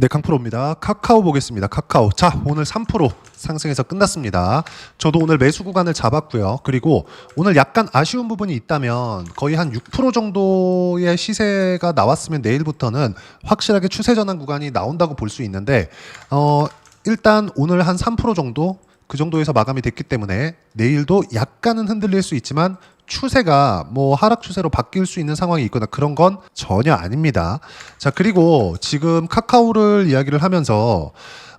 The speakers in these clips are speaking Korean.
네, 강프로입니다. 카카오 보겠습니다. 카카오. 자, 오늘 3% 상승해서 끝났습니다. 저도 오늘 매수 구간을 잡았고요. 그리고 오늘 약간 아쉬운 부분이 있다면 거의 한 6% 정도의 시세가 나왔으면 내일부터는 확실하게 추세 전환 구간이 나온다고 볼 수 있는데 어, 일단 오늘 한 3% 정도 그 정도에서 마감이 됐기 때문에 내일도 약간은 흔들릴 수 있지만 추세가 뭐 하락 추세로 바뀔 수 있는 상황이 있거나 그런 건 전혀 아닙니다. 자, 그리고 지금 카카오를 이야기를 하면서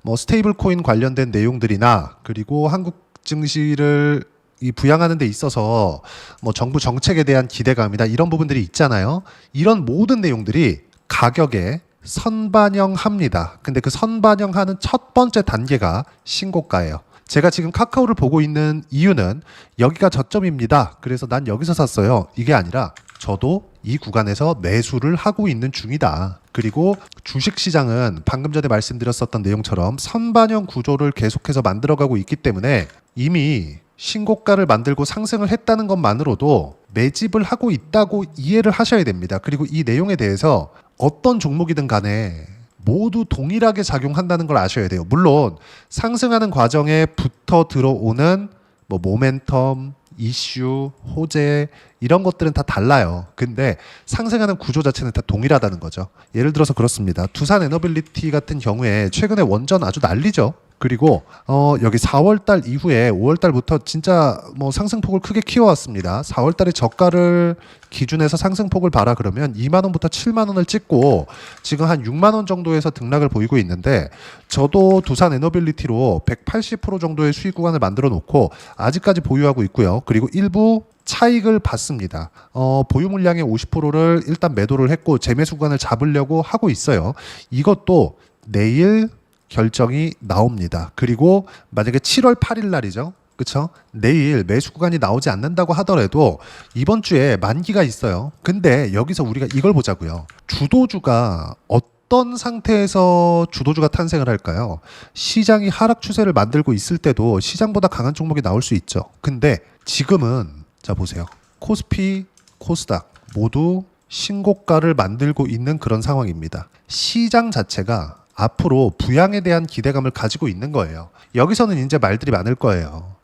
뭐 스테이블 코인 관련된 내용들이나 그리고 한국 증시를 이 부양하는 데 있어서 뭐 정부 정책에 대한 기대감이나 이런 부분들이 있잖아요. 이런 모든 내용들이 가격에 선반영합니다. 근데 그 선반영하는 첫 번째 단계가 신고가예요. 제가 지금 카카오를 보고 있는 이유는 여기가 저점입니다. 그래서 난 여기서 샀어요. 이게 아니라 저도 이 구간에서 매수를 하고 있는 중이다. 그리고 주식 시장은 방금 전에 말씀드렸었던 내용처럼 선반영 구조를 계속해서 만들어가고 있기 때문에 이미 신고가를 만들고 상승을 했다는 것만으로도 매집을 하고 있다고 이해를 하셔야 됩니다. 그리고 이 내용에 대해서 어떤 종목이든 간에 모두 동일하게 작용한다는 걸 아셔야 돼요. 물론 상승하는 과정에 붙어 들어오는 뭐 모멘텀, 이슈, 호재 이런 것들은 다 달라요. 근데 상승하는 구조 자체는 다 동일하다는 거죠. 예를 들어서 그렇습니다. 두산 에너빌리티 같은 경우에 최근에 원전 아주 난리죠. 그리고 어 여기 4월 달 이후에 5월 달부터 진짜 뭐 상승폭을 크게 키워왔습니다. 4월 달에 저가를 기준해서 상승폭을 봐라 그러면 2만 원부터 7만 원을 찍고 지금 한 6만 원 정도에서 등락을 보이고 있는데 저도 두산 에너빌리티로 180% 정도의 수익 구간을 만들어 놓고 아직까지 보유하고 있고요. 그리고 일부 차익을 받습니다. 어, 보유 물량의 50%를 일단 매도를 했고 재매수 구간을 잡으려고 하고 있어요. 이것도 내일 결정이 나옵니다. 그리고 만약에 7월 8일 날이죠. 그쵸? 내일 매수 구간이 나오지 않는다고 하더라도 이번 주에 만기가 있어요. 근데 여기서 우리가 이걸 보자고요. 주도주가 어떤 상태에서 주도주가 탄생을 할까요? 시장이 하락 추세를 만들고 있을 때도 시장보다 강한 종목이 나올 수 있죠. 근데 지금은 자 보세요. 코스피, 코스닥 모두 신고가를 만들고 있는 그런 상황입니다. 시장 자체가 앞으로 부양에 대한 기대감을 가지고 있는 거예요. 여기서는 이제 말들이 많을 거예요.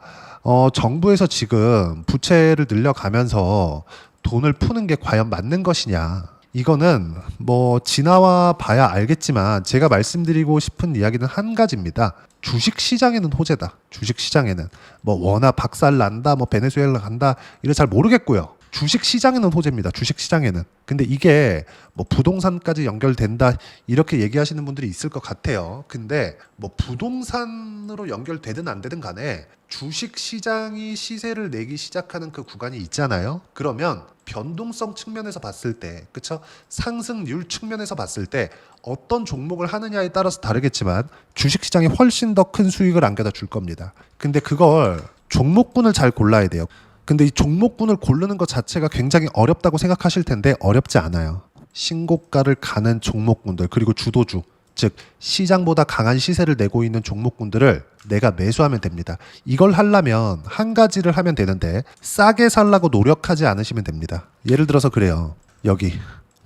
어, 정부에서 지금 부채를 늘려가면서 돈을 푸는 게 과연 맞는 것이냐. 이거는 뭐 지나와 봐야 알겠지만 제가 말씀드리고 싶은 이야기는 한 가지입니다. 주식 시장에는 호재다. 주식 시장에는 뭐 워낙 박살 난다, 뭐 베네수엘라 간다 이래 잘 모르겠고요. 주식 시장에는 호재입니다. 주식 시장에는. 근데 이게 뭐 부동산까지 연결된다 이렇게 얘기하시는 분들이 있을 것 같아요. 근데 뭐 부동산으로 연결되든 안 되든 간에 주식 시장이 시세를 내기 시작하는 그 구간이 있잖아요. 그러면 변동성 측면에서 봤을 때, 그쵸? 상승률 측면에서 봤을 때 어떤 종목을 하느냐에 따라서 다르겠지만 주식 시장이 훨씬 더 큰 수익을 안겨다 줄 겁니다. 근데 그걸 종목군을 잘 골라야 돼요. 근데 이 종목군을 고르는 것 자체가 굉장히 어렵다고 생각하실 텐데 어렵지 않아요. 신고가를 가는 종목군들 그리고 주도주 즉 시장보다 강한 시세를 내고 있는 종목군들을 내가 매수하면 됩니다. 이걸 하려면 한 가지를 하면 되는데 싸게 살라고 노력하지 않으시면 됩니다. 예를 들어서 그래요. 여기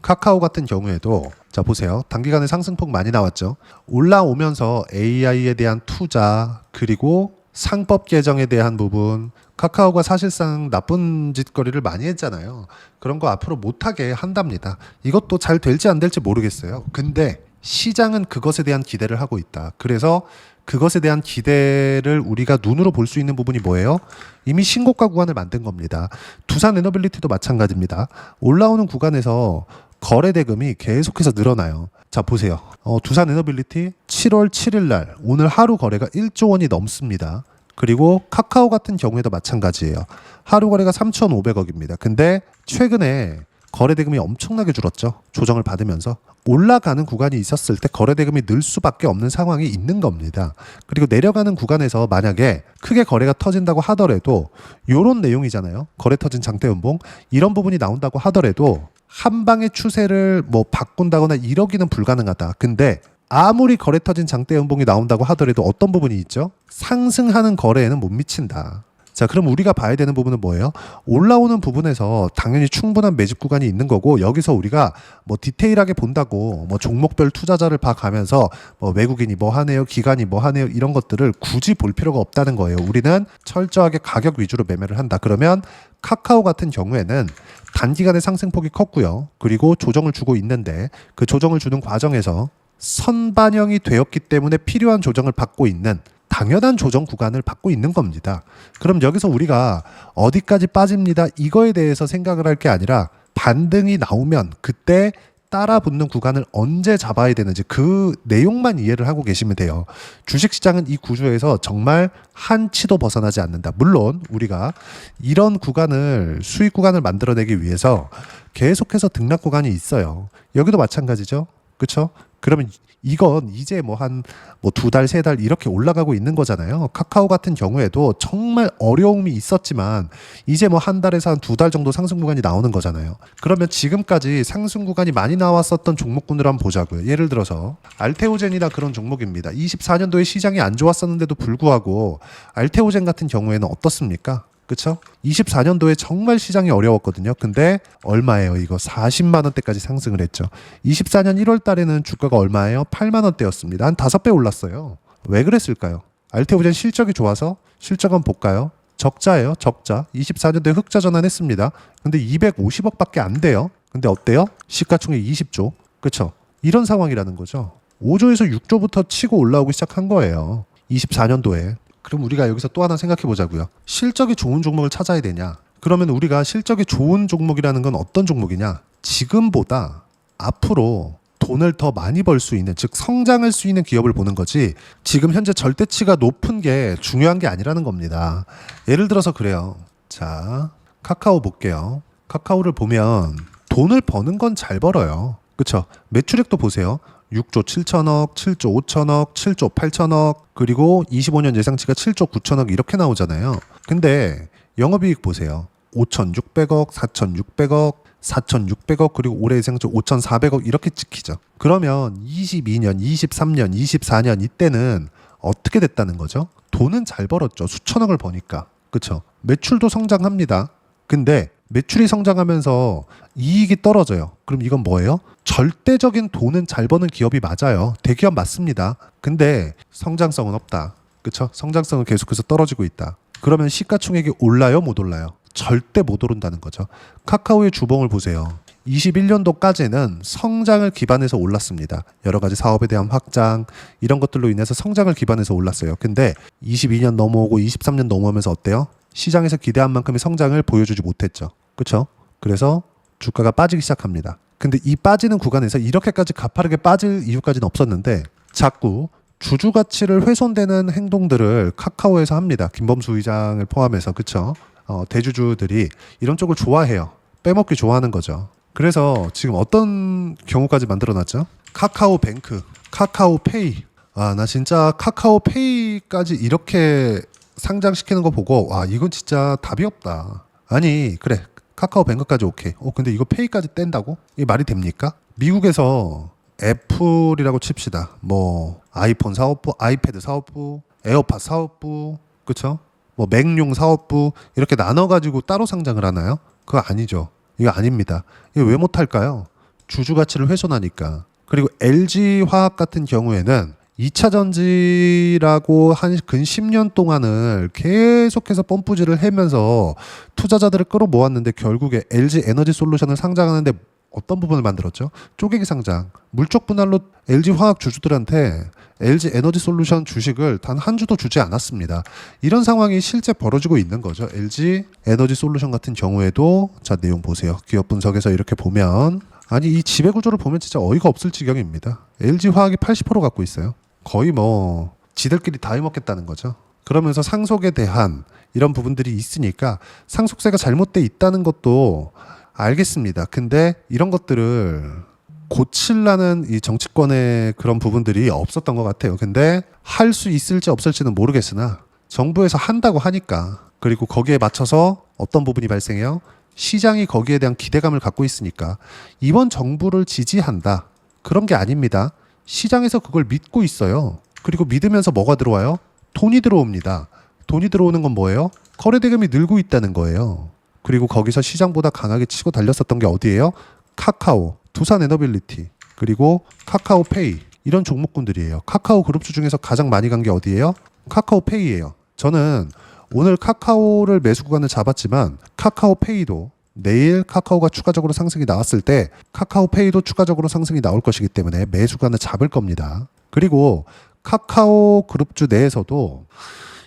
카카오 같은 경우에도 자 보세요. 단기간에 상승폭 많이 나왔죠. 올라오면서 AI에 대한 투자 그리고 상법 개정에 대한 부분 카카오가 사실상 나쁜 짓거리를 많이 했잖아요. 그런 거 앞으로 못하게 한답니다. 이것도 잘 될지 안 될지 모르겠어요. 근데 시장은 그것에 대한 기대를 하고 있다. 그래서 그것에 대한 기대를 우리가 눈으로 볼 수 있는 부분이 뭐예요? 이미 신고가 구간을 만든 겁니다. 두산 에너빌리티도 마찬가지입니다. 올라오는 구간에서 거래 대금이 계속해서 늘어나요. 자 보세요. 어, 두산 에너빌리티 7월 7일 날 오늘 하루 거래가 1조 원이 넘습니다. 그리고 카카오 같은 경우에도 마찬가지예요. 하루 거래가 3,500억입니다. 근데 최근에 거래 대금이 엄청나게 줄었죠. 조정을 받으면서 올라가는 구간이 있었을 때 거래 대금이 늘 수밖에 없는 상황이 있는 겁니다. 그리고 내려가는 구간에서 만약에 크게 거래가 터진다고 하더라도 요런 내용이잖아요. 거래 터진 장대 연봉 이런 부분이 나온다고 하더라도 한 방의 추세를 뭐 바꾼다거나 이러기는 불가능하다. 근데 아무리 거래 터진 장대 연봉이 나온다고 하더라도 어떤 부분이 있죠? 상승하는 거래에는 못 미친다. 자, 그럼 우리가 봐야 되는 부분은 뭐예요? 올라오는 부분에서 당연히 충분한 매집 구간이 있는 거고 여기서 우리가 뭐 디테일하게 본다고 뭐 종목별 투자자를 봐가면서 뭐 외국인이 뭐 하네요, 기관이 뭐 하네요 이런 것들을 굳이 볼 필요가 없다는 거예요. 우리는 철저하게 가격 위주로 매매를 한다. 그러면 카카오 같은 경우에는 단기간에 상승폭이 컸고요. 그리고 조정을 주고 있는데 그 조정을 주는 과정에서 선반영이 되었기 때문에 필요한 조정을 받고 있는 당연한 조정 구간을 받고 있는 겁니다. 그럼 여기서 우리가 어디까지 빠집니다. 이거에 대해서 생각을 할 게 아니라 반등이 나오면 그때 따라 붙는 구간을 언제 잡아야 되는지 그 내용만 이해를 하고 계시면 돼요. 주식 시장은 이 구조에서 정말 한치도 벗어나지 않는다. 물론 우리가 이런 구간을 수익 구간을 만들어내기 위해서 계속해서 등락 구간이 있어요. 여기도 마찬가지죠. 그렇죠? 그러면 이건 이제 뭐 한 뭐 두 달, 세 달 이렇게 올라가고 있는 거잖아요. 카카오 같은 경우에도 정말 어려움이 있었지만 이제 뭐 한 달에서 한 두 달 정도 상승 구간이 나오는 거잖아요. 그러면 지금까지 상승 구간이 많이 나왔었던 종목군을 한번 보자고요. 예를 들어서 알테오젠이나 그런 종목입니다. 24년도에 시장이 안 좋았었는데도 불구하고 알테오젠 같은 경우에는 어떻습니까? 그쵸? 24년도에 정말 시장이 어려웠거든요. 근데 얼마예요? 이거 40만 원대까지 상승을 했죠. 24년 1월 달에는 주가가 얼마예요? 8만 원대였습니다. 한 5배 올랐어요. 왜 그랬을까요? 알테오젠 실적이 좋아서 실적 한번 볼까요? 적자예요. 적자. 24년도에 흑자 전환했습니다. 근데 250억밖에 안 돼요. 근데 어때요? 시가총액 20조. 그쵸? 이런 상황이라는 거죠. 5조에서 6조부터 치고 올라오기 시작한 거예요. 24년도에. 그럼 우리가 여기서 또 하나 생각해 보자고요. 실적이 좋은 종목을 찾아야 되냐? 그러면 우리가 실적이 좋은 종목이라는 건 어떤 종목이냐? 지금보다 앞으로 돈을 더 많이 벌 수 있는 즉 성장할 수 있는 기업을 보는 거지 지금 현재 절대치가 높은 게 중요한 게 아니라는 겁니다. 예를 들어서 그래요. 자, 카카오 볼게요. 카카오를 보면 돈을 버는 건 잘 벌어요. 그쵸? 매출액도 보세요. 6조 7천억, 7조 5천억, 7조 8천억, 그리고 25년 예상치가 7조 9천억 이렇게 나오잖아요. 근데 영업이익 보세요. 5,600억, 4,600억, 4,600억 그리고 올해 예상치 5,400억 이렇게 찍히죠. 그러면 22년, 23년, 24년 이때는 어떻게 됐다는 거죠? 돈은 잘 벌었죠. 수천억을 버니까. 그렇죠? 매출도 성장합니다. 근데 매출이 성장하면서 이익이 떨어져요. 그럼 이건 뭐예요? 절대적인 돈은 잘 버는 기업이 맞아요. 대기업 맞습니다. 근데 성장성은 없다. 그렇죠? 성장성은 계속해서 떨어지고 있다. 그러면 시가총액이 올라요, 못 올라요? 절대 못 오른다는 거죠. 카카오의 주봉을 보세요. 21년도까지는 성장을 기반해서 올랐습니다. 여러 가지 사업에 대한 확장 이런 것들로 인해서 성장을 기반해서 올랐어요. 근데 22년 넘어오고 23년 넘어오면서 어때요? 시장에서 기대한 만큼의 성장을 보여주지 못했죠. 그렇죠? 그래서 주가가 빠지기 시작합니다. 근데 이 빠지는 구간에서 이렇게까지 가파르게 빠질 이유까지는 없었는데 자꾸 주주 가치를 훼손되는 행동들을 카카오에서 합니다. 김범수 의장을 포함해서 그렇죠? 어, 대주주들이 이런 쪽을 좋아해요. 빼먹기 좋아하는 거죠. 그래서 지금 어떤 경우까지 만들어놨죠? 카카오뱅크, 카카오페이. 아, 나 진짜 카카오페이까지 이렇게 상장시키는 거 보고 와 이건 진짜 답이 없다. 아니 그래 카카오뱅크까지 오케이. 어 근데 이거 페이까지 뗀다고? 이게 말이 됩니까? 미국에서 애플이라고 칩시다. 뭐 아이폰 사업부, 아이패드 사업부, 에어팟 사업부, 그쵸? 뭐 맥용 사업부 이렇게 나눠가지고 따로 상장을 하나요? 그거 아니죠. 이거 아닙니다. 이거 왜 못할까요? 주주 가치를 훼손하니까. 그리고 LG 화학 같은 경우에는 2차 전지라고 한 근 10년 동안을 계속해서 펌프질을 하면서 투자자들을 끌어모았는데 결국에 LG 에너지 솔루션을 상장하는데 어떤 부분을 만들었죠? 쪼개기 상장. 물적 분할로 LG 화학 주주들한테 LG 에너지 솔루션 주식을 단 한 주도 주지 않았습니다. 이런 상황이 실제 벌어지고 있는 거죠. LG 에너지 솔루션 같은 경우에도 자 내용 보세요. 기업 분석에서 이렇게 보면 아니 이 지배 구조를 보면 진짜 어이가 없을 지경입니다. LG 화학이 80% 갖고 있어요. 거의 뭐 지들끼리 다 해먹겠다는 거죠. 그러면서 상속에 대한 이런 부분들이 있으니까 상속세가 잘못돼 있다는 것도 알겠습니다. 근데 이런 것들을 고칠라는 이 정치권의 그런 부분들이 없었던 것 같아요. 근데 할 수 있을지 없을지는 모르겠으나 정부에서 한다고 하니까 그리고 거기에 맞춰서 어떤 부분이 발생해요? 시장이 거기에 대한 기대감을 갖고 있으니까 이번 정부를 지지한다. 그런 게 아닙니다. 시장에서 그걸 믿고 있어요. 그리고 믿으면서 뭐가 들어와요? 돈이 들어옵니다. 돈이 들어오는 건 뭐예요? 거래 대금이 늘고 있다는 거예요. 그리고 거기서 시장보다 강하게 치고 달렸었던 게 어디예요? 카카오, 두산 에너빌리티, 그리고 카카오페이 이런 종목군들이에요. 카카오 그룹주 중에서 가장 많이 간 게 어디예요? 카카오페이예요. 저는 오늘 카카오를 매수 구간을 잡았지만 카카오페이도 내일 카카오가 추가적으로 상승이 나왔을 때 카카오페이도 추가적으로 상승이 나올 것이기 때문에 매수 구간을 잡을 겁니다. 그리고 카카오 그룹주 내에서도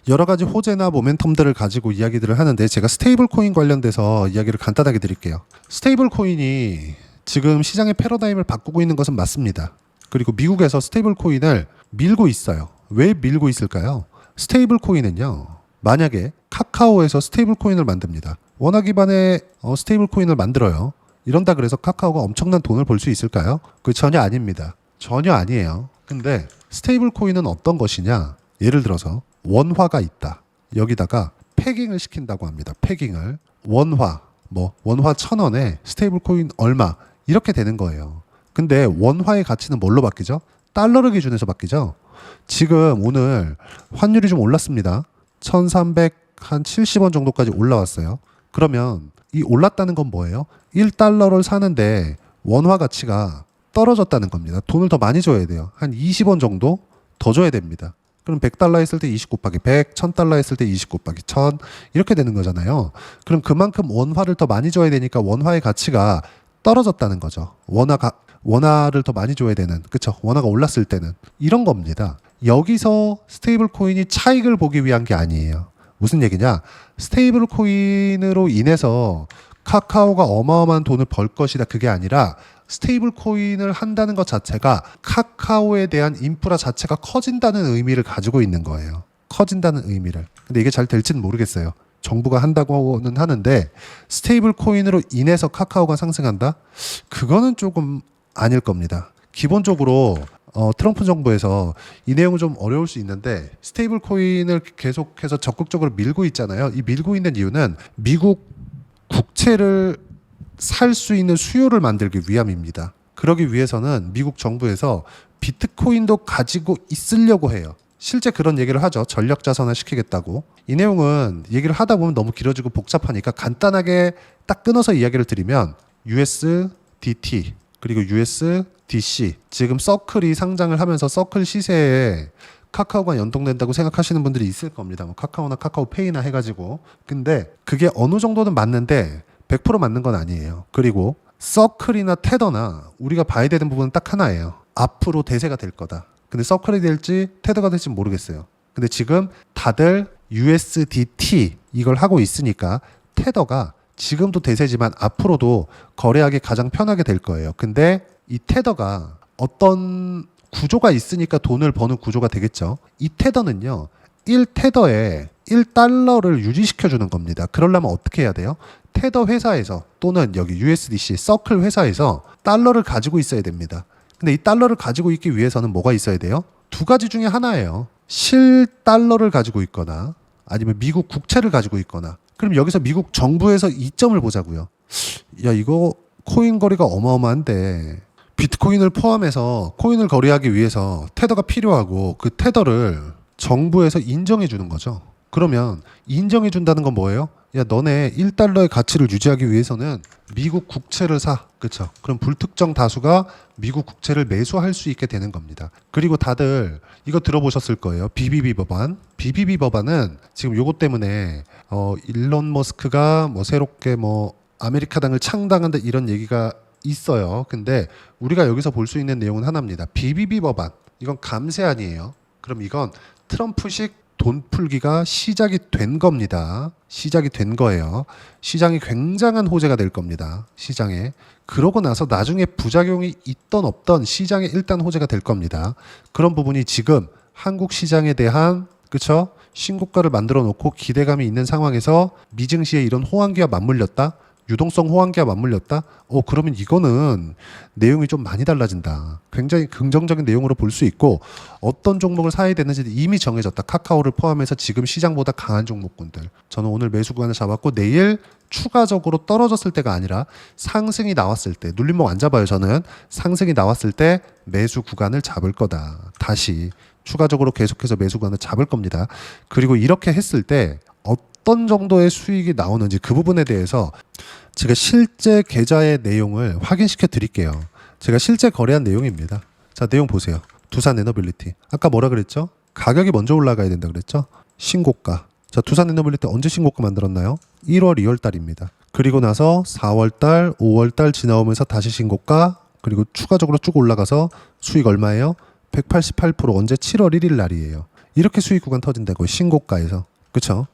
여러 가지 호재나 모멘텀들을 가지고 이야기들을 하는데 제가 스테이블 코인 관련돼서 이야기를 간단하게 드릴게요. 스테이블 코인이 지금 시장의 패러다임을 바꾸고 있는 것은 맞습니다. 그리고 미국에서 스테이블 코인을 밀고 있어요. 왜 밀고 있을까요? 스테이블 코인은요. 만약에 카카오에서 스테이블 코인을 만듭니다. 원화 기반의 어, 스테이블 코인을 만들어요. 이런다 그래서 카카오가 엄청난 돈을 벌 수 있을까요? 그 전혀 아닙니다. 전혀 아니에요. 근데 스테이블 코인은 어떤 것이냐? 예를 들어서 원화가 있다. 여기다가 패깅을 시킨다고 합니다. 패깅을 원화 뭐 원화 천 원에 스테이블 코인 얼마 이렇게 되는 거예요. 근데 원화의 가치는 뭘로 바뀌죠? 달러를 기준해서 바뀌죠. 지금 오늘 환율이 좀 올랐습니다. 1,370원 정도까지 올라왔어요. 그러면 이 올랐다는 건 뭐예요? 1달러를 사는데 원화 가치가 떨어졌다는 겁니다. 돈을 더 많이 줘야 돼요. 한 20원 정도 더 줘야 됩니다. 그럼 100달러 했을 때 20 곱하기 100, 1000달러 했을 때 20 곱하기 1000 이렇게 되는 거잖아요. 그럼 그만큼 원화를 더 많이 줘야 되니까 원화의 가치가 떨어졌다는 거죠. 원화가 원화를 더 많이 줘야 되는 그쵸 원화가 올랐을 때는 이런 겁니다. 여기서 스테이블 코인이 차익을 보기 위한 게 아니에요. 무슨 얘기냐? 스테이블 코인으로 인해서 카카오가 어마어마한 돈을 벌 것이다. 그게 아니라 스테이블 코인을 한다는 것 자체가 카카오에 대한 인프라 자체가 커진다는 의미를 가지고 있는 거예요. 커진다는 의미를. 근데 이게 잘 될지는 모르겠어요. 정부가 한다고는 하는데 스테이블 코인으로 인해서 카카오가 상승한다? 그거는 조금 아닐 겁니다. 기본적으로 어, 트럼프 정부에서 이 내용은 좀 어려울 수 있는데 스테이블 코인을 계속해서 적극적으로 밀고 있잖아요. 이 밀고 있는 이유는 미국 국채를 살 수 있는 수요를 만들기 위함입니다. 그러기 위해서는 미국 정부에서 비트코인도 가지고 있으려고 해요. 실제 그런 얘기를 하죠. 전력 자산화 시키겠다고. 이 내용은 얘기를 하다 보면 너무 길어지고 복잡하니까 간단하게 딱 끊어서 이야기를 드리면 USDT 그리고 USDC 지금 서클이 상장을 하면서 서클 시세에 카카오가 연동된다고 생각하시는 분들이 있을 겁니다. 뭐 카카오나 카카오페이나 해가지고 근데 그게 어느 정도는 맞는데 100% 맞는 건 아니에요. 그리고 서클이나 테더나 우리가 봐야 되는 부분은 딱 하나예요. 앞으로 대세가 될 거다. 근데 서클이 될지 테더가 될지 모르겠어요. 근데 지금 다들 USDT 이걸 하고 있으니까 테더가 지금도 대세지만 앞으로도 거래하기 가장 편하게 될 거예요. 근데 이 테더가 어떤 구조가 있으니까 돈을 버는 구조가 되겠죠. 이 테더는요. 1테더에 1달러를 유지시켜 주는 겁니다. 그러려면 어떻게 해야 돼요? 테더 회사에서 또는 여기 USDC 서클 회사에서 달러를 가지고 있어야 됩니다. 근데 이 달러를 가지고 있기 위해서는 뭐가 있어야 돼요? 두 가지 중에 하나예요. 실 달러를 가지고 있거나 아니면 미국 국채를 가지고 있거나 그럼 여기서 미국 정부에서 이점을 보자고요. 야 이거 코인 거리가 어마어마한데 비트코인을 포함해서 코인을 거래하기 위해서 테더가 필요하고 그 테더를 정부에서 인정해 주는 거죠. 그러면 인정해 준다는 건 뭐예요? 야 너네 1달러의 가치를 유지하기 위해서는 미국 국채를 사. 그렇죠? 그럼 불특정 다수가 미국 국채를 매수할 수 있게 되는 겁니다. 그리고 다들 이거 들어보셨을 거예요. BBB 법안. BBB 법안은 지금 요것 때문에 어 일론 머스크가 뭐 새롭게 뭐 아메리카당을 창당한다 이런 얘기가 있어요. 근데 우리가 여기서 볼 수 있는 내용은 하나입니다. BBB 법안. 이건 감세안이에요. 그럼 이건 트럼프식 돈 풀기가 시작이 된 겁니다. 시작이 된 거예요. 시장이 굉장한 호재가 될 겁니다. 시장에. 그러고 나서 나중에 부작용이 있던 없던 시장에 일단 호재가 될 겁니다. 그런 부분이 지금 한국 시장에 대한 그쵸? 신고가를 만들어 놓고 기대감이 있는 상황에서 미증시에 이런 호황기와 맞물렸다? 유동성 호황기와 맞물렸다? 어, 그러면 이거는 내용이 좀 많이 달라진다. 굉장히 긍정적인 내용으로 볼 수 있고 어떤 종목을 사야 되는지 이미 정해졌다. 카카오를 포함해서 지금 시장보다 강한 종목군들. 저는 오늘 매수 구간을 잡았고 내일 추가적으로 떨어졌을 때가 아니라 상승이 나왔을 때 눌림목 안 잡아요. 저는 상승이 나왔을 때 매수 구간을 잡을 거다. 다시 추가적으로 계속해서 매수 구간을 잡을 겁니다. 그리고 이렇게 했을 때 어떤 정도의 수익이 나오는지 그 부분에 대해서 제가 실제 계좌의 내용을 확인시켜 드릴게요. 제가 실제 거래한 내용입니다. 자, 내용 보세요. 두산 에너빌리티. 아까 뭐라 그랬죠? 가격이 먼저 올라가야 된다 그랬죠? 신고가. 자, 두산 에너빌리티 언제 신고가 만들었나요? 1월, 2월 달입니다. 그리고 나서 4월 달, 5월 달 지나오면서 다시 신고가 그리고 추가적으로 쭉 올라가서 수익 얼마예요? 188% 언제 7월 1일 날이에요. 이렇게 수익 구간 터진다고 신고가에서. 그쵸?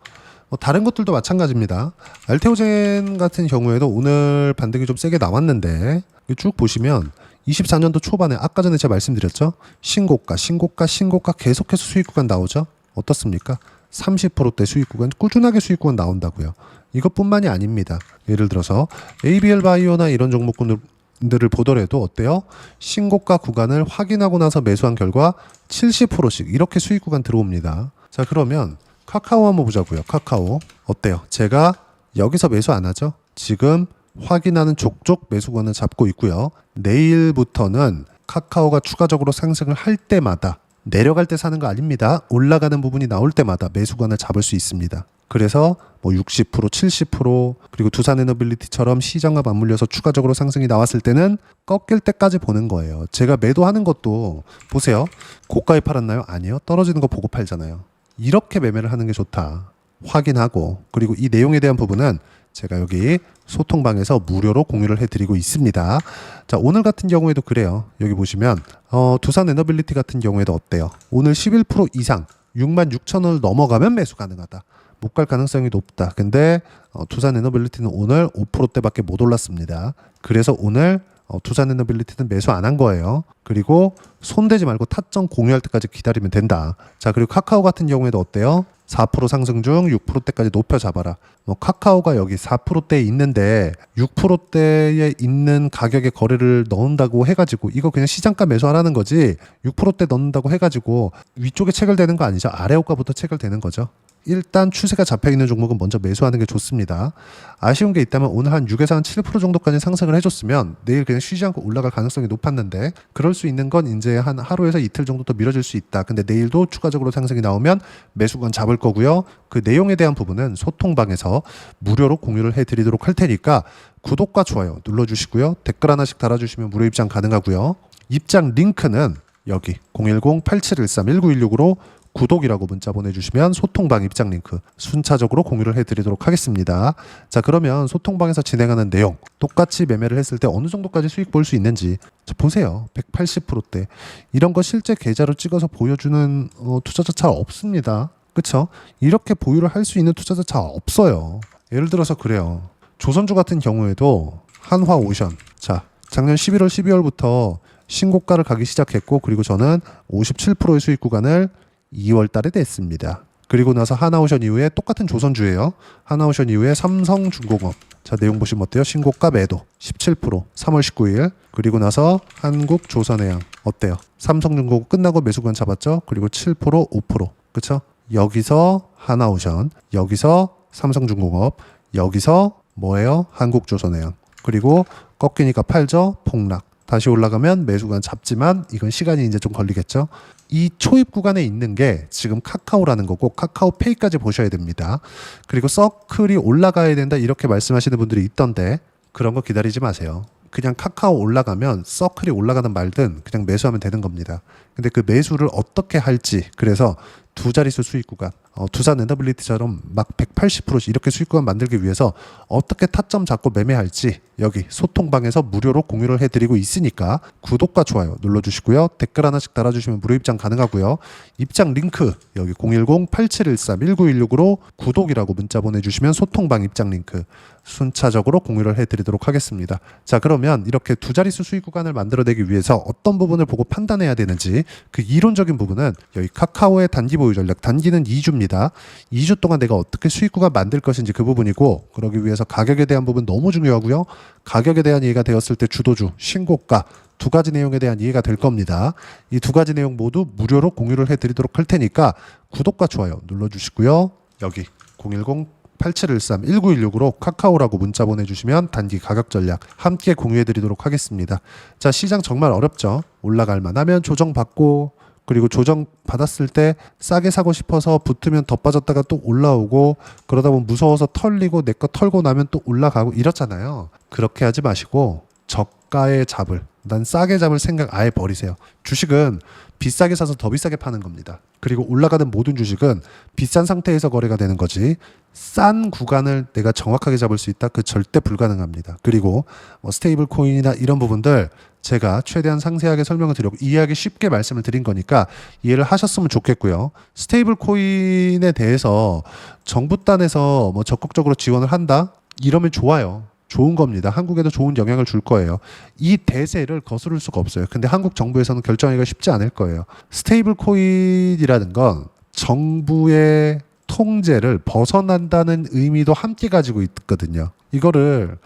뭐 다른 것들도 마찬가지입니다. 알테오젠 같은 경우에도 오늘 반등이 좀 세게 나왔는데 쭉 보시면 24년도 초반에 아까 전에 제가 말씀드렸죠. 신고가, 신고가, 신고가 계속해서 수익 구간 나오죠. 어떻습니까? 30%대 수익 구간 꾸준하게 수익 구간 나온다고요. 이것뿐만이 아닙니다. 예를 들어서 ABL 바이오나 이런 종목군들을 보더라도 어때요? 신고가 구간을 확인하고 나서 매수한 결과 70%씩 이렇게 수익 구간 들어옵니다. 자, 그러면 카카오 한번 보자고요. 카카오 어때요? 제가 여기서 매수 안 하죠? 지금 확인하는 족족 매수권을 잡고 있고요. 내일부터는 카카오가 추가적으로 상승을 할 때마다 내려갈 때 사는 거 아닙니다. 올라가는 부분이 나올 때마다 매수권을 잡을 수 있습니다. 그래서 뭐 60%, 70% 그리고 두산 에너빌리티처럼 시장과 맞물려서 추가적으로 상승이 나왔을 때는 꺾일 때까지 보는 거예요. 제가 매도하는 것도 보세요. 고가에 팔았나요? 아니요. 떨어지는 거 보고 팔잖아요. 이렇게 매매를 하는 게 좋다. 확인하고 그리고 이 내용에 대한 부분은 제가 여기 소통방에서 무료로 공유를 해드리고 있습니다. 자 오늘 같은 경우에도 그래요. 여기 보시면 어, 두산 에너빌리티 같은 경우에도 어때요? 오늘 11% 이상 6만 6천 원을 넘어가면 매수 가능하다. 못 갈 가능성이 높다. 근데 어, 두산 에너빌리티는 오늘 5%대밖에 못 올랐습니다. 그래서 오늘 어, 두산 에너빌리티는 매수 안 한 거예요. 그리고 손대지 말고 타점 공유할 때까지 기다리면 된다. 자 그리고 카카오 같은 경우에도 어때요? 4% 상승 중 6%대까지 높여 잡아라. 뭐 카카오가 여기 4%대에 있는데 6%대에 있는 가격의 거래를 넣는다고 해가지고 이거 그냥 시장가 매수하라는 거지 6%대 넣는다고 해가지고 위쪽에 체결되는 거 아니죠? 아래 호가부터 체결되는 거죠. 일단 추세가 잡혀 있는 종목은 먼저 매수하는 게 좋습니다. 아쉬운 게 있다면 오늘 한 6에서 한 7% 정도까지 상승을 해줬으면 내일 그냥 쉬지 않고 올라갈 가능성이 높았는데 그럴 수 있는 건 이제 한 하루에서 이틀 정도 더 미뤄질 수 있다. 근데 내일도 추가적으로 상승이 나오면 매수건 잡을 거고요. 그 내용에 대한 부분은 소통방에서 무료로 공유를 해드리도록 할 테니까 구독과 좋아요 눌러주시고요. 댓글 하나씩 달아주시면 무료 입장 가능하고요. 입장 링크는 여기 010-8713-1916으로 구독이라고 문자 보내주시면 소통방 입장 링크 순차적으로 공유를 해드리도록 하겠습니다. 자 그러면 소통방에서 진행하는 내용 똑같이 매매를 했을 때 어느 정도까지 수익 볼 수 있는지 자, 보세요. 180%대 이런 거 실제 계좌로 찍어서 보여주는 어, 투자자 잘 없습니다. 그쵸? 이렇게 보유를 할 수 있는 투자자 잘 없어요. 예를 들어서 그래요. 조선주 같은 경우에도 한화 오션 자 작년 11월 12월부터 신고가를 가기 시작했고 그리고 저는 57%의 수익 구간을 2월 달에 냈습니다. 그리고 나서 하나오션 이후에 똑같은 조선주예요. 하나오션 이후에 삼성중공업. 자, 내용 보시면 어때요? 신고가 매도 17% 3월 19일. 그리고 나서 한국조선해양 어때요? 삼성중공업 끝나고 매수권 잡았죠? 그리고 7% 5%. 그쵸? 여기서 하나오션, 여기서 삼성중공업, 여기서 뭐예요? 한국조선해양. 그리고 꺾이니까 팔죠? 폭락. 다시 올라가면 매수관 잡지만 이건 시간이 이제 좀 걸리겠죠. 이 초입 구간에 있는 게 지금 카카오라는 거고 카카오 페이까지 보셔야 됩니다. 그리고 서클이 올라가야 된다 이렇게 말씀하시는 분들이 있던데 그런 거 기다리지 마세요. 그냥 카카오 올라가면 서클이 올라가든 말든 그냥 매수하면 되는 겁니다. 근데 그 매수를 어떻게 할지 그래서 두 자릿수 수익 구간 어, 두산 엔더빌리티처럼 막 180%씩 이렇게 수익 구간 만들기 위해서 어떻게 타점 잡고 매매할지 여기 소통방에서 무료로 공유를 해드리고 있으니까 구독과 좋아요 눌러주시고요 댓글 하나씩 달아주시면 무료 입장 가능하고요 입장 링크 여기 010-8713-1916으로 구독이라고 문자 보내주시면 소통방 입장 링크 순차적으로 공유를 해드리도록 하겠습니다 자 그러면 이렇게 두 자릿수 수익 구간을 만들어내기 위해서 어떤 부분을 보고 판단해야 되는지 그 이론적인 부분은 여기 카카오의 단기 보유 전략 단기는 2주입니다 2주 동안 내가 어떻게 수익 구간 만들 것인지 그 부분이고 그러기 위해서 가격에 대한 부분 너무 중요하고요 가격에 대한 이해가 되었을 때 주도주 신고가 두 가지 내용에 대한 이해가 될 겁니다. 이 두 가지 내용 모두 무료로 공유를 해드리도록 할 테니까 구독과 좋아요 눌러주시고요. 여기 010 8713-1916으로 카카오라고 문자 보내주시면 단기 가격 전략 함께 공유해드리도록 하겠습니다. 자 시장 정말 어렵죠. 올라갈 만하면 조정받고 그리고 조정 받았을 때 싸게 사고 싶어서 붙으면 더 빠졌다가 또 올라오고 그러다 보면 무서워서 털리고 내 거 털고 나면 또 올라가고 이렇잖아요. 그렇게 하지 마시고 저가에 잡을 난 싸게 잡을 생각 아예 버리세요. 주식은 비싸게 사서 더 비싸게 파는 겁니다. 그리고 올라가는 모든 주식은 비싼 상태에서 거래가 되는 거지 싼 구간을 내가 정확하게 잡을 수 있다 그 절대 불가능합니다. 그리고 뭐 스테이블 코인이나 이런 부분들 제가 최대한 상세하게 설명을 드렸고 이해하기 쉽게 말씀을 드린 거니까 이해를 하셨으면 좋겠고요. 스테이블 코인에 대해서 정부 단에서 뭐 적극적으로 지원을 한다 이러면 좋아요. 좋은 겁니다. 한국에도 좋은 영향을 줄 거예요. 이 대세를 거스를 수가 없어요. 근데 한국 정부에서는 결정하기가 쉽지 않을 거예요. 스테이블 코인이라는 건 정부의 통제를 벗어난다는 의미도 함께 가지고 있거든요. 이거를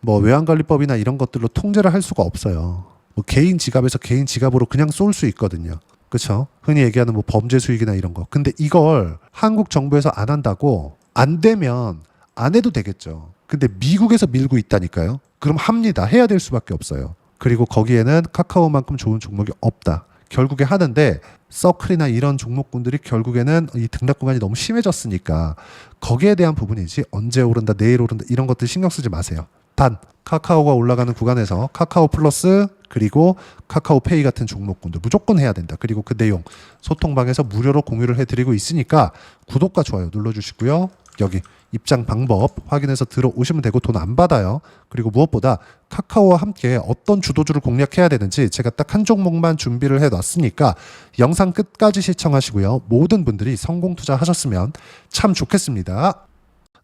뭐 외환관리법이나 이런 것들로 통제를 할 수가 없어요. 뭐 개인 지갑에서 개인 지갑으로 그냥 쏠 수 있거든요. 그렇죠? 흔히 얘기하는 뭐 범죄 수익이나 이런 거. 근데 이걸 한국 정부에서 안 한다고 안 되면 안 해도 되겠죠. 근데 미국에서 밀고 있다니까요. 그럼 합니다. 해야 될 수밖에 없어요. 그리고 거기에는 카카오만큼 좋은 종목이 없다. 결국에 하는데 서클이나 이런 종목군들이 결국에는 이 등락 구간이 너무 심해졌으니까 거기에 대한 부분이지 언제 오른다 내일 오른다 이런 것들 신경 쓰지 마세요. 단 카카오가 올라가는 구간에서 카카오 플러스 그리고 카카오페이 같은 종목군들 무조건 해야 된다. 그리고 그 내용 소통방에서 무료로 공유를 해드리고 있으니까 구독과 좋아요 눌러주시고요. 여기 입장 방법 확인해서 들어오시면 되고 돈 안 받아요. 그리고 무엇보다 카카오와 함께 어떤 주도주를 공략해야 되는지 제가 딱 한 종목만 준비를 해놨으니까 영상 끝까지 시청하시고요. 모든 분들이 성공 투자하셨으면 참 좋겠습니다.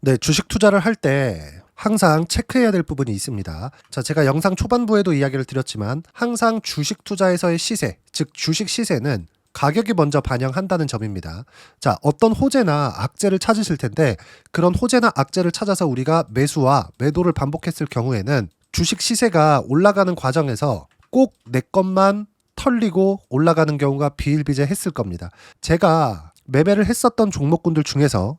네, 주식 투자를 할때 항상 체크해야 될 부분이 있습니다. 자, 제가 영상 초반부에도 이야기를 드렸지만 항상 주식 투자에서의 시세, 즉 주식 시세는 가격이 먼저 반영한다는 점입니다. 자, 어떤 호재나 악재를 찾으실 텐데 그런 호재나 악재를 찾아서 우리가 매수와 매도를 반복했을 경우에는 주식 시세가 올라가는 과정에서 꼭 내 것만 털리고 올라가는 경우가 비일비재했을 겁니다. 제가 매매를 했었던 종목군들 중에서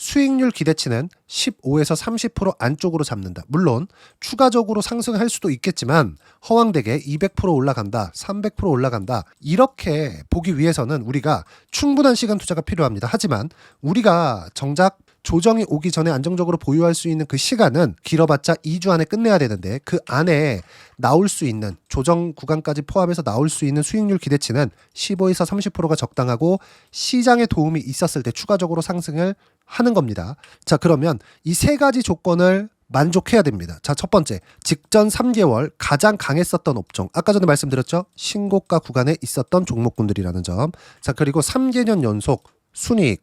수익률 기대치는 15에서 30% 안쪽으로 잡는다. 물론 추가적으로 상승할 수도 있겠지만 허황되게 200% 올라간다, 300% 올라간다. 이렇게 보기 위해서는 우리가 충분한 시간 투자가 필요합니다. 하지만 우리가 정작 조정이 오기 전에 안정적으로 보유할 수 있는 그 시간은 길어봤자 2주 안에 끝내야 되는데 그 안에 나올 수 있는 조정 구간까지 포함해서 나올 수 있는 수익률 기대치는 15에서 30%가 적당하고 시장에 도움이 있었을 때 추가적으로 상승을 하는 겁니다. 자, 그러면 이 세 가지 조건을 만족해야 됩니다. 자, 첫 번째. 직전 3개월 가장 강했었던 업종. 아까 전에 말씀드렸죠? 신고가 구간에 있었던 종목군들이라는 점. 자, 그리고 3개년 연속 순이익